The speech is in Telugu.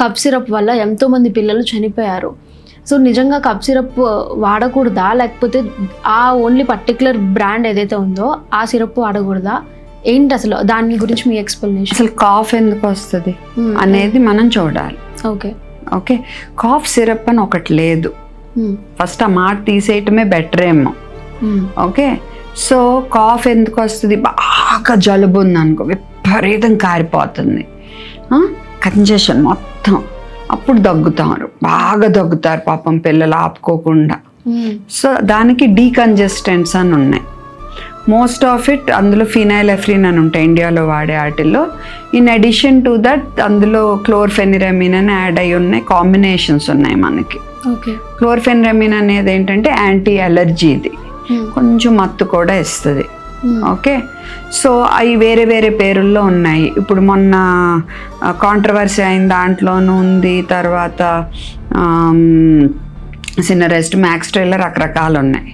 కప్ సిరప్ వల్ల ఎంతో మంది పిల్లలు చనిపోయారు. సో నిజంగా కప్ సిరప్ వాడకూడదా? లేకపోతే ఆ ఓన్లీ పర్టికులర్ బ్రాండ్ ఏదైతే ఉందో ఆ సిరప్ వాడకూడదా? ఏంటి అసలు? దాని గురించి మీ ఎక్స్ప్లెనేషన్ అసలు కాఫ్ ఎందుకు వస్తుంది? అనేది మనం చూడాలి. ఓకే ఓకే కాఫ్ సిరప్ అని ఒకటి లేదు. ఫస్ట్ ఆ మాట తీసేయటమే బెటర్ ఏమో. ఓకే సో కాఫ్ ఎందుకు వస్తుంది? బాగా జలుబు ఉంది అనుకో విపరీతం కారిపోతుంది కంజెషన్ మొత్తం అప్పుడు దగ్గుతారు. బాగా దగ్గుతారు పాపం పిల్లలు ఆపుకోకుండా. సో దానికి డీకంజెస్టెంట్స్ అని ఉన్నాయి. మోస్ట్ ఆఫ్ ఇట్ అందులో ఫినైల్ ఎఫ్రిన్ అని ఉంటాయి ఇండియాలో వాడే వాటిల్లో. ఇన్ అడిషన్ టు దట్ అందులో క్లోర్ఫెనిరమిన్ అని యాడ్ అయి ఉన్నాయి. కాంబినేషన్స్ ఉన్నాయి మనకి. క్లోర్ఫెనిరమిన్ అనేది ఏంటంటే యాంటీ అలర్జీ ఇది కొంచెం మత్తు కూడా ఇస్తుంది. Hmm. ఓకే సో అవి వేరే వేరే పేరుల్లో ఉన్నాయి. ఇప్పుడు మొన్న కాంట్రవర్సీ అయిన దాంట్లోనూ ఉంది. తర్వాత సిన్నరెస్ట్ మ్యాక్స్ రకరకాలు ఉన్నాయి.